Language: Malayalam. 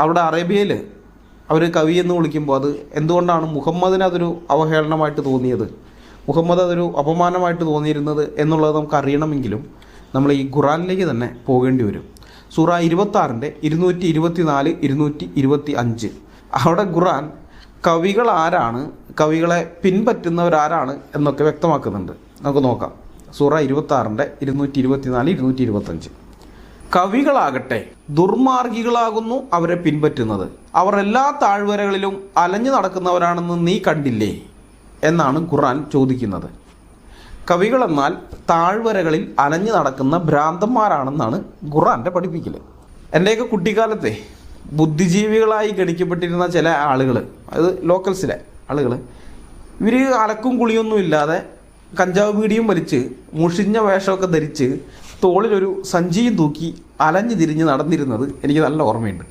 അവിടെ അറേബ്യയിൽ അവർ കവി എന്ന് വിളിക്കുമ്പോൾ അത് എന്തുകൊണ്ടാണ് മുഹമ്മദിന് അതൊരു അവഹേളനമായിട്ട് തോന്നിയത്? മുഹമ്മദ് അതൊരു അപമാനമായിട്ട് തോന്നിയിരുന്നത് എന്നുള്ളത് നമുക്ക് അറിയണമെങ്കിലും നമ്മൾ ഈ ഖുറാനിലേക്ക് തന്നെ പോകേണ്ടി വരും. സൂറ ഇരുപത്താറിന്റെ ഇരുന്നൂറ്റി ഇരുപത്തി നാല് ഇരുന്നൂറ്റി ഇരുപത്തി അഞ്ച് അവിടെ ഖുറാൻ കവികൾ ആരാണ് കവികളെ പിൻപറ്റുന്നവരാരാണ് എന്നൊക്കെ വ്യക്തമാക്കുന്നുണ്ട്. നമുക്ക് നോക്കാം. സൂറ ഇരുപത്താറിന്റെ ഇരുന്നൂറ്റി ഇരുപത്തി നാല് ഇരുന്നൂറ്റി ഇരുപത്തഞ്ച് കവികളാകട്ടെ ദുർമാർഗികളാകുന്നു അവരെ പിൻപറ്റുന്നത്. അവർ എല്ലാ താഴ്വരകളിലും അലഞ്ഞു നടക്കുന്നവരാണെന്ന് നീ കണ്ടില്ലേ എന്നാണ് ഖുർആൻ ചോദിക്കുന്നത്. കവികളെന്നാൽ താഴ്വരകളിൽ അലഞ്ഞു നടക്കുന്ന ഭ്രാന്തന്മാരാണെന്നാണ് ഖുറാന്റെ പഠിപ്പിക്കൽ എന്റെയൊക്കെ കുട്ടിക്കാലത്തെ ബുദ്ധിജീവികളായി ഗണിക്കപ്പെട്ടിരുന്ന ചില ആളുകൾ അത് ലോക്കൽസിലെ ആളുകൾ ഇവർ അലക്കും കുളിയൊന്നും ഇല്ലാതെ കഞ്ചാവ് പീടിയും വലിച്ച് മുഷിഞ്ഞ വേഷമൊക്കെ ധരിച്ച് തോളിലൊരു സഞ്ചിയും തൂക്കി അലഞ്ഞു തിരിഞ്ഞ് നടന്നിരുന്നത് എനിക്ക് നല്ല ഓർമ്മയുണ്ട്.